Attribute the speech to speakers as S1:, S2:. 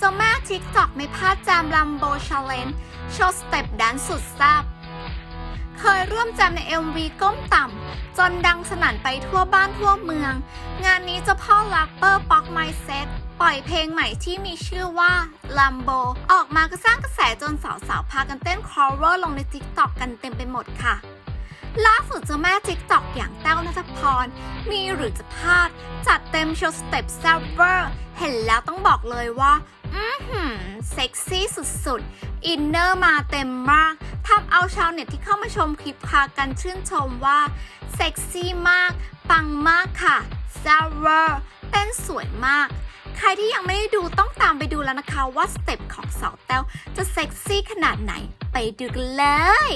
S1: จ้าแม่ทิกตอกไม่พลาดแจมลัมโบชาเลนโชว์สเต็ปแดนสุดแซ่บเคยร่วมแจมใน MV ก้มต่ำ จนดังสนั่นไปทั่วบ้านทั่วเมือง งานนี้เจ้าพ่อแรปเปอร์ป๊อกไมเซ็ตปล่อยเพลงใหม่ที่มีชื่อว่า Lambo ออกมาก็สร้างกระแสจนสาวๆ พากันเต้นคอร์เวอร์ลงใน TikTok กันเต็มไปหมดค่ะ ล่าสุดเจ้าแม่ TikTok อย่างแต้วนัทพร มีหรือจะพลาด จัดเต็มโชว์สเต็ปแซบเวอร์ เห็นแล้วต้องบอกเลยว่า อือหือเซ็กซี่สุดๆ อินเนอร์มาเต็มมากทำเอาชาวเน็ตที่เข้ามาชมคลิปพากันชื่นชมว่า เซ็กซี่มาก ปังมากค่ะแซบเวอร์เต้นสวยมากใครที่ยังไม่ได้ดูต้องตามไปดูแล้วนะคะว่าสเต็ปของสาวแต้วจะเซ็กซี่ขนาดไหน ไปดูกันเลย